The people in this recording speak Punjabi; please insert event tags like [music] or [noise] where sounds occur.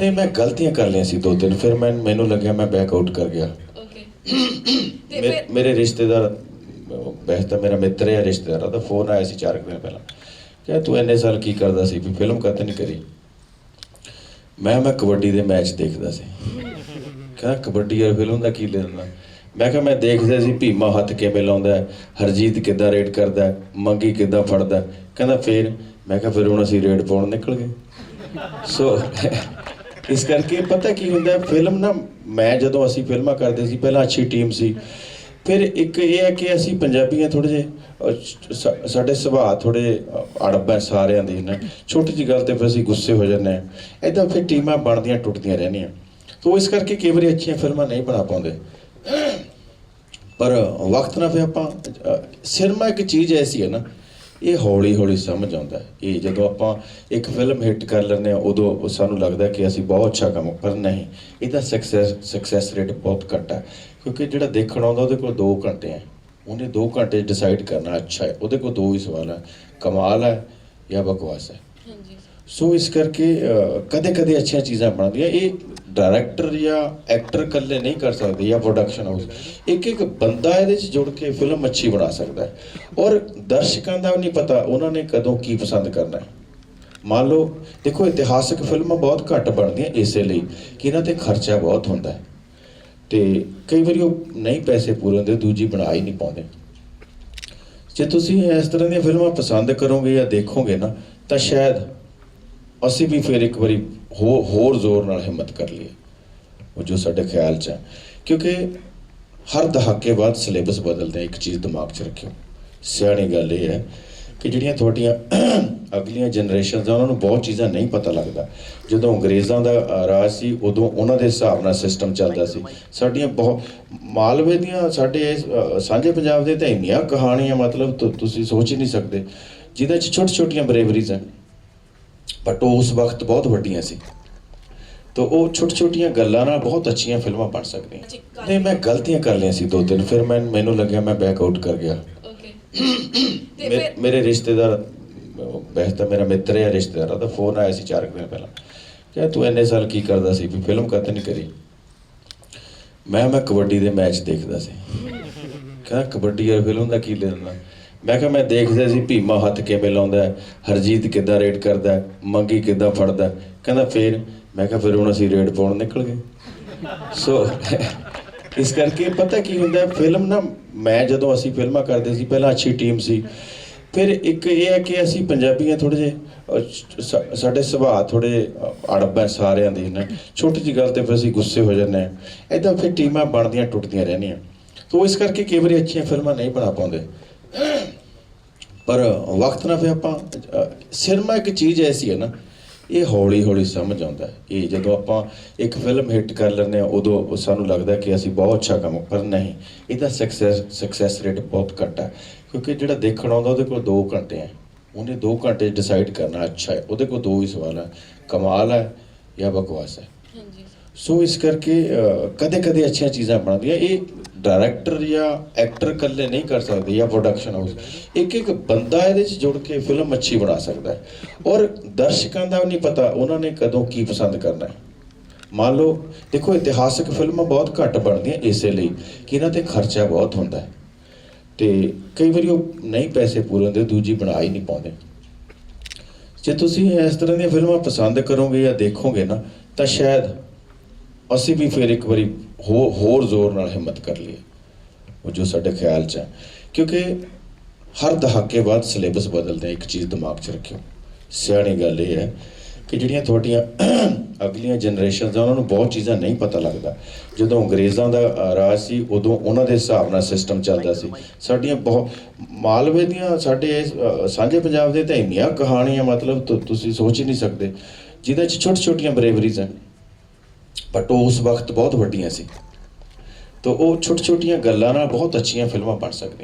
ਨਹੀਂ ਮੈਂ ਗਲਤੀਆਂ ਕਰ ਲਈਆਂ ਸੀ ਦੋ ਤਿੰਨ ਫਿਰ ਮੈਂ ਮੈਨੂੰ ਲੱਗਿਆ ਮੈਂ ਬੈਕ ਆਊਟ ਕਰ ਗਿਆ। ਓਕੇ [coughs] ਤੇ ਮੇ- ਫਿਰ ਮੇਰੇ ਰਿਸ਼ਤੇਦਾਰ ਵੈਸੇ ਤਾਂ ਮੇਰਾ ਮਿੱਤਰ ਹੈ ਰਿਸ਼ਤੇਦਾਰ ਉਹਦਾ ਫੋਨ ਆਇਆ ਸੀ ਚਾਰ ਕੁ ਦਿਨ ਪਹਿਲਾਂ। ਕਿਹਾ ਤੂੰ ਇੰਨੇ ਸਾਲ ਕੀ ਕਰਦਾ ਸੀ? ਵੀ ਫਿਲਮ ਕਦੇ ਨਹੀਂ ਕਰੀ? ਮੈਂ ਮੈਂ ਕਬੱਡੀ ਦੇ ਮੈਚ ਦੇਖਦਾ ਸੀ। ਕਹਿੰਦਾ ਕਬੱਡੀ ਵਾਲੀ ਫਿਲਮ ਦਾ ਕੀ ਲੈਣਾ? ਮੈਂ ਕਿਹਾ ਮੈਂ ਦੇਖਦਾ ਸੀ ਭੀਮਾ ਹੱਥ ਕਿਵੇਂ ਲਾਉਂਦਾ ਹਰਜੀਤ ਕਿੱਦਾਂ ਰੇਡ ਕਰਦਾ ਮੰਗੀ ਕਿੱਦਾਂ ਫੜਦਾ। ਕਹਿੰਦਾ ਫੇਰ? ਮੈਂ ਕਿਹਾ ਫਿਰ ਹੁਣ ਅਸੀਂ ਰੇਡ ਪਾਉਣ ਨਿਕਲ ਗਏ। ਸੋ ਇਸ ਕਰਕੇ ਪਤਾ ਕੀ ਹੁੰਦਾ, ਫਿਲਮ ਨਾ, ਮੈਂ ਜਦੋਂ ਅਸੀਂ ਫਿਲਮਾਂ ਕਰਦੇ ਸੀ, ਪਹਿਲਾਂ ਅੱਛੀ ਟੀਮ ਸੀ। ਫਿਰ ਇੱਕ ਇਹ ਹੈ ਕਿ ਅਸੀਂ ਪੰਜਾਬੀਆਂ ਥੋੜੇ ਜੇ ਸਾਡੇ ਸੁਭਾਅ ਥੋੜੇ ਅੜਬ ਹੈ ਸਾਰਿਆਂ ਦੇ ਨਾ ਛੋਟੀ ਜਿਹੀ ਗੱਲ ਤੇ ਫਿਰ ਅਸੀਂ ਗੁੱਸੇ ਹੋ ਜਾਂਦੇ ਹਾਂ। ਐਦਾਂ ਫਿਰ ਟੀਮਾਂ ਬਣਦੀਆਂ ਟੁੱਟਦੀਆਂ ਰਹਿੰਦੀਆਂ। ਤੋ ਇਸ ਕਰਕੇ ਕਈ ਵਾਰੀ ਅੱਛੀਆਂ ਫਿਲਮਾਂ ਨਹੀਂ ਬਣਾ ਪਾਉਂਦੇ। ਪਰ ਵਕਤ ਨਾਲ ਫਿਰ ਆਪਾਂ ਸਿਨੇਮਾ ਇੱਕ ਚੀਜ਼ ਐਸੀ ਹੈ ਨਾ ਇਹ ਹੌਲੀ ਹੌਲੀ ਸਮਝ ਆਉਂਦਾ ਹੈ। ਇਹ ਜਦੋਂ ਆਪਾਂ ਇੱਕ ਫਿਲਮ ਹਿੱਟ ਕਰ ਲੈਂਦੇ ਆ ਉਦੋਂ ਸਾਨੂੰ ਲੱਗਦਾ ਕਿ ਅਸੀਂ ਬਹੁਤ ਅੱਛਾ ਕੰਮ ਪਰ ਨਹੀਂ, ਇਹਦਾ ਸਕਸੈਸ ਸਕਸੈਸ ਰੇਟ ਬਹੁਤ ਘੱਟ ਹੈ। ਕਿਉਂਕਿ ਜਿਹੜਾ ਦੇਖਣ ਆਉਂਦਾ, ਉਹਦੇ ਕੋਲ 2 ਘੰਟੇ ਹੈ। ਉਹਨੇ 2 ਘੰਟੇ ਡਿਸਾਈਡ ਕਰਨਾ ਅੱਛਾ ਹੈ। ਉਹਦੇ ਕੋਲ ਦੋ ਹੀ ਸਵਾਲ ਹੈ। ਕਮਾਲ ਹੈ ਜਾਂ ਬਕਵਾਸ ਹੈ? ਹਾਂਜੀ। ਸੋ ਇਸ ਕਰਕੇ ਕਦੇ ਕਦੇ ਅੱਛੀਆਂ ਚੀਜ਼ਾਂ ਬਣਦੀਆਂ। ਇਹ ਡਾਇਰੈਕਟਰ ਜਾਂ ਐਕਟਰ ਇਕੱਲੇ ਨਹੀਂ ਕਰ ਸਕਦੇ ਜਾਂ ਪ੍ਰੋਡਕਸ਼ਨ ਹਾਊਸ ਇੱਕ ਇੱਕ ਬੰਦਾ ਇਹਦੇ 'ਚ ਜੁੜ ਕੇ ਫਿਲਮ ਅੱਛੀ ਬਣਾ ਸਕਦਾ ਹੈ। ਔਰ ਦਰਸ਼ਕਾਂ ਦਾ ਨਹੀਂ ਪਤਾ ਉਹਨਾਂ ਨੇ ਕਦੋਂ ਕੀ ਪਸੰਦ ਕਰਨਾ ਹੈ। ਮੰਨ ਲਓ, ਦੇਖੋ, ਇਤਿਹਾਸਕ ਫਿਲਮਾਂ ਬਹੁਤ ਘੱਟ ਬਣਦੀਆਂ ਇਸੇ ਲਈ ਕਿ ਇਹਨਾਂ ਤੇ ਖਰਚਾ ਬਹੁਤ ਹੁੰਦਾ ਹੈ। ਤੇ ਕਈ ਵਾਰੀ ਉਹ ਨਹੀਂ ਪੈਸੇ ਪੂਰੇ ਹੁੰਦੇ, ਦੂਜੀ ਬਣਾ ਹੀ ਨਹੀਂ ਪਾਉਂਦੇ। ਜੇ ਤੁਸੀਂ ਇਸ ਤਰ੍ਹਾਂ ਦੀਆਂ ਫਿਲਮਾਂ ਪਸੰਦ ਕਰੋਗੇ ਜਾਂ ਦੇਖੋਗੇ ਨਾ, ਤਾਂ ਸ਼ਾਇਦ ਅਸੀਂ ਵੀ ਫਿਰ ਇੱਕ ਵਾਰੀ ਹੋ, ਹੋਰ ਜ਼ੋਰ ਨਾਲ ਹਿੰਮਤ ਕਰ ਲਈਏ। ਉਹ ਜੋ ਸਾਡੇ ਖਿਆਲ 'ਚ ਹੈ। ਕਿਉਂਕਿ ਹਰ ਦਹਾਕੇ ਬਾਅਦ ਸਿਲੇਬਸ ਬਦਲਦੇ ਆ ਇੱਕ ਚੀਜ਼ ਦਿਮਾਗ 'ਚ ਰੱਖਿਓ। ਸਿਆਣੀ ਗੱਲ ਇਹ ਹੈ ਕਿ ਜਿਹੜੀਆਂ ਤੁਹਾਡੀਆਂ ਅਗਲੀਆਂ ਜਨਰੇਸ਼ਨਸ ਆ, ਉਹਨਾਂ ਨੂੰ ਬਹੁਤ ਚੀਜ਼ਾਂ ਨਹੀਂ ਪਤਾ ਲੱਗਦਾ। ਜਦੋਂ ਅੰਗਰੇਜ਼ਾਂ ਦਾ ਰਾਜ ਸੀ, ਉਦੋਂ ਉਹਨਾਂ ਦੇ ਹਿਸਾਬ ਨਾਲ ਸਿਸਟਮ ਚੱਲਦਾ ਸੀ। ਸਾਡੀਆਂ ਬਹੁਤ ਮਾਲਵੇ ਦੀਆਂ ਸਾਡੇ ਸਾਂਝੇ ਪੰਜਾਬ ਦੇ ਤਾਂ ਇੰਨੀਆਂ ਕਹਾਣੀਆਂ ਮਤਲਬ ਤੁ- ਤੁਸੀਂ ਸੋਚ ਹੀ ਨਹੀਂ ਸਕਦੇ। ਜਿਹਦੇ 'ਚ ਛੋਟੀ ਛੋਟੀਆਂ ਬਰੇਵਰੀਜ਼ ਹਨ। ਬਟ ਉਹ ਉਸ ਵਕਤ ਬਹੁਤ ਵੱਡੀਆਂ ਸੀ। ਤਾਂ ਉਹ ਛੋਟੀ ਛੋਟੀਆਂ ਗੱਲਾਂ ਨਾਲ ਬਹੁਤ ਅੱਛੀਆਂ ਫਿਲਮਾਂ ਬਣ ਸਕਦੀਆਂ। ਨਹੀਂ ਮੈਂ ਗਲਤੀਆਂ ਕਰ ਲਈਆਂ ਸੀ ਦੋ ਤਿੰਨ ਫਿਰ ਮੈਂ ਮੈਨੂੰ ਲੱਗਿਆ ਮੈਂ ਬੈਕ ਆਊਟ ਕਰ ਗਿਆ। ਓਕੇ [coughs] ਮੇਰੇ ਰਿਸ਼ਤੇਦਾਰ ਵੈਸੇ ਤਾਂ ਮੇਰਾ ਮਿੱਤਰ ਹੈ ਰਿਸ਼ਤੇਦਾਰ ਉਹਦਾ ਫੋਨ ਆਇਆ ਸੀ ਚਾਰ ਕੁ ਦਿਨ ਪਹਿਲਾਂ। ਕਿਹਾ ਤੂੰ ਇੰਨੇ ਸਾਲ ਕੀ ਕਰਦਾ ਸੀ? ਵੀ ਫਿਲਮ ਕਦੇ ਨਹੀਂ ਕਰੀ? ਮੈਂ ਮੈਂ ਕਬੱਡੀ ਦੇ ਮੈਚ ਦੇਖਦਾ ਸੀ। [laughs] ਕਹਿੰਦਾ ਕਬੱਡੀ ਵਾਲੀ ਫਿਲਮ ਦਾ ਕੀ ਲੈਣਾ? ਮੈਂ ਕਿਹਾ, ਮੈਂ ਦੇਖਦਾ ਸੀ, ਭੀਮਾ ਹੱਥ ਕਿਵੇਂ ਲਾਉਂਦਾ ਹਰਜੀਤ ਕਿੱਦਾਂ ਰੇਡ ਕਰਦਾ ਮੰਗੀ ਕਿੱਦਾਂ ਫੜਦਾ ਕਹਿੰਦਾ, ਫੇਰ? ਮੈਂ ਕਿਹਾ, ਫਿਰ ਹੁਣ ਅਸੀਂ ਰੇਡ ਪਾਉਣ ਨਿਕਲ ਗਏ। ਸੋ ਇਸ ਕਰਕੇ ਪਤਾ ਕੀ ਹੁੰਦਾ ਫਿਲਮ ਨਾ, ਮੈਂ ਜਦੋਂ ਅਸੀਂ ਫਿਲਮਾਂ ਕਰਦੇ ਸੀ, ਪਹਿਲਾਂ ਅੱਛੀ ਟੀਮ ਸੀ। ਫਿਰ ਇੱਕ ਇਹ ਹੈ ਕਿ ਅਸੀਂ ਪੰਜਾਬੀਆਂ ਥੋੜੇ ਜੇ ਸਾਡੇ ਸੁਭਾਅ ਥੋੜੇ ਅੜਬ ਹੈ ਸਾਰਿਆਂ ਦੇ ਨਾ। ਛੋਟੀ ਜਿਹੀ ਗੱਲ ਤੇ ਫਿਰ ਅਸੀਂ ਗੁੱਸੇ ਹੋ ਜਾਂਦੇ ਹਾਂ। ਐਦਾਂ ਫਿਰ ਟੀਮਾਂ ਬਣਦੀਆਂ ਟੁੱਟਦੀਆਂ ਰਹਿੰਦੀਆਂ। ਤੋ ਇਸ ਕਰਕੇ ਕਈ ਵਾਰੀ ਅੱਛੀਆਂ ਫਿਲਮਾਂ ਨਹੀਂ ਬਣਾ ਪਾਉਂਦੇ। ਪਰ ਵਕਤ ਨਾਲ ਫਿਰ ਆਪਾਂ, ਸਿਨੇਮਾ ਇੱਕ ਚੀਜ਼ ਐਸੀ ਹੈ ਨਾ, ਇਹ ਹੌਲੀ ਹੌਲੀ ਸਮਝ ਆਉਂਦਾ ਇਹ ਜਦੋਂ ਆਪਾਂ ਇੱਕ ਫਿਲਮ ਹਿੱਟ ਕਰ ਲੈਂਦੇ ਆ ਉਦੋਂ ਸਾਨੂੰ ਲੱਗਦਾ ਕਿ ਅਸੀਂ ਬਹੁਤ ਅੱਛਾ ਕੰਮ, ਪਰ ਨਹੀਂ, ਇਹਦਾ ਸਕਸੈਸ ਸਕਸੈਸ ਰੇਟ ਬਹੁਤ ਘੱਟ ਹੈ। ਕਿਉਂਕਿ ਜਿਹੜਾ ਦੇਖਣ ਆਉਂਦਾ, ਉਹਦੇ ਕੋਲ 2 ਘੰਟੇ ਹੈ। ਉਹਨੇ 2 ਘੰਟੇ ਡਿਸਾਈਡ ਕਰਨਾ ਅੱਛਾ ਹੈ। ਉਹਦੇ ਕੋਲ ਦੋ ਹੀ ਸਵਾਲ ਹੈ, ਕਮਾਲ ਹੈ ਜਾਂ ਬਕਵਾਸ ਹੈ। ਹਾਂਜੀ। ਸੋ ਇਸ ਕਰਕੇ ਕਦੇ ਕਦੇ ਅੱਛੀਆਂ ਚੀਜ਼ਾਂ ਬਣਦੀਆਂ। ਇਹ ਡਾਇਰੈਕਟਰ ਜਾਂ ਐਕਟਰ ਇਕੱਲੇ ਨਹੀਂ ਕਰ ਸਕਦੇ ਜਾਂ ਪ੍ਰੋਡਕਸ਼ਨ ਹਾਊਸ ਇੱਕ ਇੱਕ ਬੰਦਾ ਇਹਦੇ 'ਚ ਜੁੜ ਕੇ ਫਿਲਮ ਅੱਛੀ ਬਣਾ ਸਕਦਾ ਹੈ। ਔਰ ਦਰਸ਼ਕਾਂ ਦਾ ਨਹੀਂ ਪਤਾ ਉਹਨਾਂ ਨੇ ਕਦੋਂ ਕੀ ਪਸੰਦ ਕਰਨਾ ਹੈ। ਮੰਨ ਲਓ, ਦੇਖੋ, ਇਤਿਹਾਸਕ ਫਿਲਮਾਂ ਬਹੁਤ ਘੱਟ ਬਣਦੀਆਂ ਇਸੇ ਲਈ ਕਿ ਇਹਨਾਂ ਤੇ ਖਰਚਾ ਬਹੁਤ ਹੁੰਦਾ ਹੈ। ਤੇ ਕਈ ਵਾਰੀ ਉਹ ਨਹੀਂ ਪੈਸੇ ਪੂਰੇ ਹੁੰਦੇ, ਦੂਜੀ ਬਣਾ ਹੀ ਨਹੀਂ ਪਾਉਂਦੇ। ਜੇ ਤੁਸੀਂ ਇਸ ਤਰ੍ਹਾਂ ਦੀਆਂ ਫਿਲਮਾਂ ਪਸੰਦ ਕਰੋਗੇ ਜਾਂ ਦੇਖੋਗੇ ਨਾ, ਤਾਂ ਸ਼ਾਇਦ ਅਸੀਂ ਵੀ ਫਿਰ ਇੱਕ ਵਾਰੀ ਹੋ, ਹੋਰ ਜ਼ੋਰ ਨਾਲ ਹਿੰਮਤ ਕਰ ਲਈਏ। ਉਹ ਜੋ ਸਾਡੇ ਖਿਆਲ 'ਚ ਹੈ। ਕਿਉਂਕਿ ਹਰ ਦਹਾਕੇ ਬਾਅਦ ਸਿਲੇਬਸ ਬਦਲਦੇ ਆ ਇੱਕ ਚੀਜ਼ ਦਿਮਾਗ 'ਚ ਰੱਖਿਓ। ਸਿਆਣੀ ਗੱਲ ਇਹ ਹੈ ਕਿ ਜਿਹੜੀਆਂ ਤੁਹਾਡੀਆਂ ਅਗਲੀਆਂ ਜਨਰੇਸ਼ਨਸ ਆ, ਉਹਨਾਂ ਨੂੰ ਬਹੁਤ ਚੀਜ਼ਾਂ ਨਹੀਂ ਪਤਾ ਲੱਗਦਾ। ਜਦੋਂ ਅੰਗਰੇਜ਼ਾਂ ਦਾ ਰਾਜ ਸੀ, ਉਦੋਂ ਉਹਨਾਂ ਦੇ ਹਿਸਾਬ ਨਾਲ ਸਿਸਟਮ ਚੱਲਦਾ ਸੀ। ਸਾਡੀਆਂ ਬਹੁਤ ਮਾਲਵੇ ਦੀਆਂ ਸਾਡੇ ਸਾਂਝੇ ਪੰਜਾਬ ਦੇ ਤਾਂ ਇੰਨੀਆਂ ਕਹਾਣੀਆਂ ਮਤਲਬ ਤੁ- ਤੁਸੀਂ ਸੋਚ ਹੀ ਨਹੀਂ ਸਕਦੇ। ਜਿਹਦੇ 'ਚ ਛੋਟੀ ਛੋਟੀਆਂ ਬਰੇਵਰੀਜ਼ ਹਨ। ਬਟ ਉਹ ਉਸ ਵਕਤ ਬਹੁਤ ਵੱਡੀਆਂ ਸੀ। ਤਾਂ ਉਹ ਛੋਟੀ ਛੋਟੀਆਂ ਗੱਲਾਂ ਨਾਲ ਬਹੁਤ ਅੱਛੀਆਂ ਫਿਲਮਾਂ ਬਣ ਸਕਦੀਆਂ।